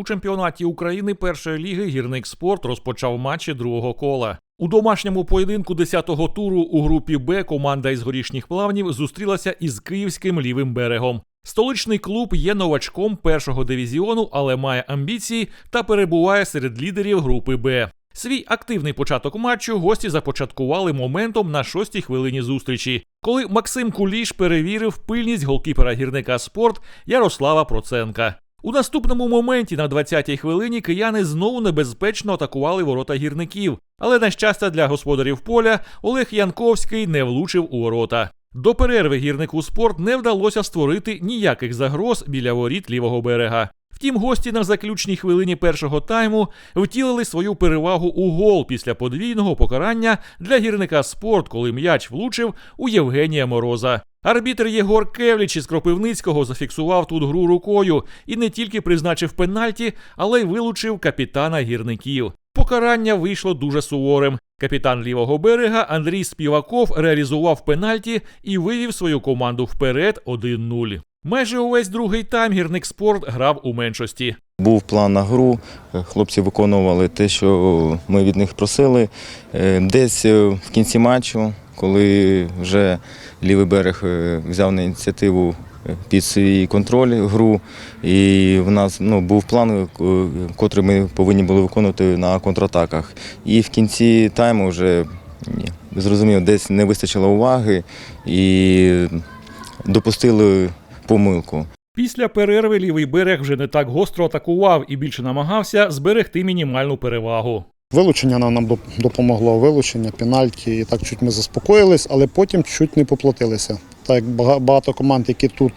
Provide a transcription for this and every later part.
У чемпіонаті України першої ліги гірник спорт розпочав матчі другого кола. У домашньому поєдинку 10-го туру у групі Б команда із горішніх плавнів зустрілася із київським лівим берегом. Столичний клуб є новачком першого дивізіону, але має амбіції та перебуває серед лідерів групи Б. Свій активний початок матчу гості започаткували моментом на шостій хвилині зустрічі, коли Максим Куліш перевірив пильність голкіпера гірника спорт Ярослава Проценка. У наступному моменті на 20-й хвилині кияни знову небезпечно атакували ворота гірників, але на щастя для господарів поля Олег Янковський не влучив у ворота. До перерви гірнику спорт не вдалося створити ніяких загроз біля воріт лівого берега. Втім, гості на заключній хвилині першого тайму втілили свою перевагу у гол після подвійного покарання для гірника спорт, коли м'яч влучив у Євгенія Мороза. Арбітр Єгор Кевліч із Кропивницького зафіксував тут гру рукою і не тільки призначив пенальті, але й вилучив капітана гірників. Покарання вийшло дуже суворим. Капітан лівого берега Андрій Співаков реалізував пенальті і вивів свою команду вперед 1-0. Майже увесь другий тайм гірник спорт грав у меншості. Був план на гру, хлопці виконували те, що ми від них просили. Е, Десь е, в кінці матчу, коли вже лівий берег е, взяв на ініціативу е, під свій контроль гру, і в нас ну, був план, е, котрий ми повинні були виконувати на контратаках. І в кінці тайму вже ні, зрозуміло, десь не вистачило уваги і допустили помилку. Після перерви лівий берег вже не так гостро атакував і більше намагався зберегти мінімальну перевагу. Вилучення нам допомогло, вилучення, пенальті, і так чуть ми заспокоїлись, але потім чуть не поплатилися. Так багато команд, які тут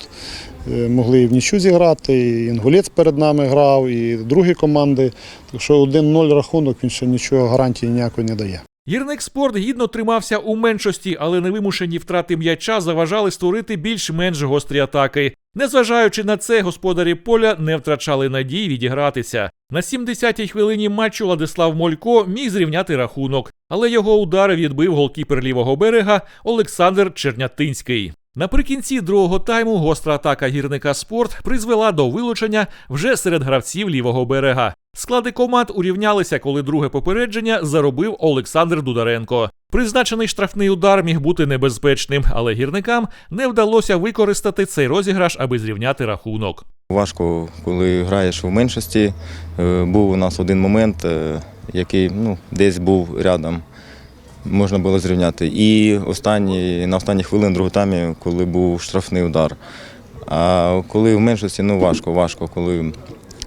е, могли і в нічу зіграти, і Інгулець перед нами грав, і другі команди. Так що 1-0 рахунок він ще нічого гарантії ніякої не дає. Гірник спорт гідно тримався у меншості, але невимушені втрати м'яча заважали створити більш-менш гострі атаки. Незважаючи на це, господарі поля не втрачали надій відігратися. На 70-й хвилині матчу Владислав Молько міг зрівняти рахунок, але його удари відбив голкіпер лівого берега Олександр Чернятинський. Наприкінці другого тайму гостра атака гірника спорт призвела до вилучення вже серед гравців лівого берега. Склади команд урівнялися, коли друге попередження заробив Олександр Дударенко. Призначений штрафний удар міг бути небезпечним, але гірникам не вдалося використати цей розіграш, аби зрівняти рахунок. Важко, коли граєш в меншості. Е, Був у нас один момент, е, який ну, десь був рядом. Можна було зрівняти. І останні, на останніх хвилин другого таймі, коли був штрафний удар. А коли в меншості, ну важко, важко, коли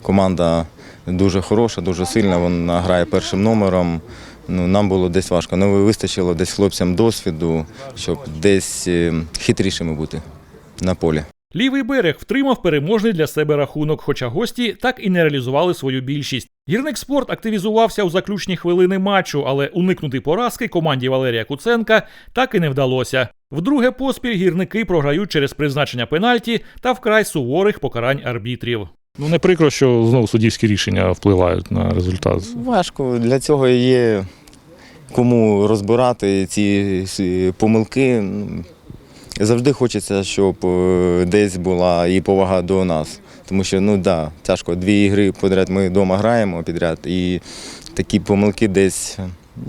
команда дуже хороша, дуже сильна, вона грає першим номером. Ну, нам було десь важко. Не вистачило десь хлопцям досвіду, щоб десь е, хитрішими бути на полі. Лівий берег втримав переможний для себе рахунок, хоча гості так і не реалізували свою більшість. Гірник спорт активізувався у заключні хвилини матчу, але уникнути поразки команді Валерія Куценка так і не вдалося. Вдруге поспіль гірники програють через призначення пенальті та вкрай суворих покарань арбітрів. Ну не прикро, що знову суддівські рішення впливають на результат. Важко. Для цього є кому розбирати ці помилки. Завжди хочеться, щоб е, десь була і повага до нас. Тому що ну да, тяжко. Дві ігри подряд ми вдома граємо підряд, і такі помилки десь.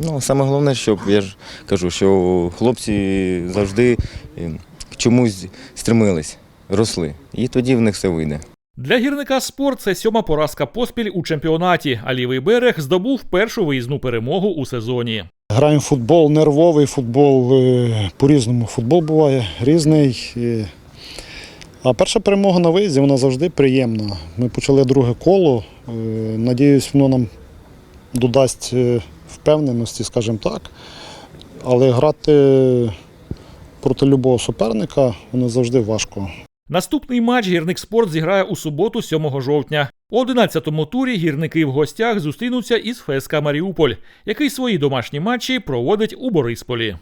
Ну, саме головне, щоб я ж кажу, що хлопці завжди е, чомусь стремились, росли. І тоді в них все вийде. Для гірника спорт це сьома поразка поспіль у чемпіонаті, а лівий берег здобув першу виїзну перемогу у сезоні. Граємо футбол, нервовий футбол, е, по-різному футбол буває різний. А перша перемога на виїзді вона завжди приємна. Ми почали друге коло. е, Надіюсь, воно нам додасть е, впевненості, скажімо так. Але грати проти любого суперника воно завжди важко. Наступний матч гірник спорт зіграє у суботу, 7 жовтня. У 11-му турі гірники в гостях зустрінуться із ФСК Маріуполь, який свої домашні матчі проводить у Борисполі.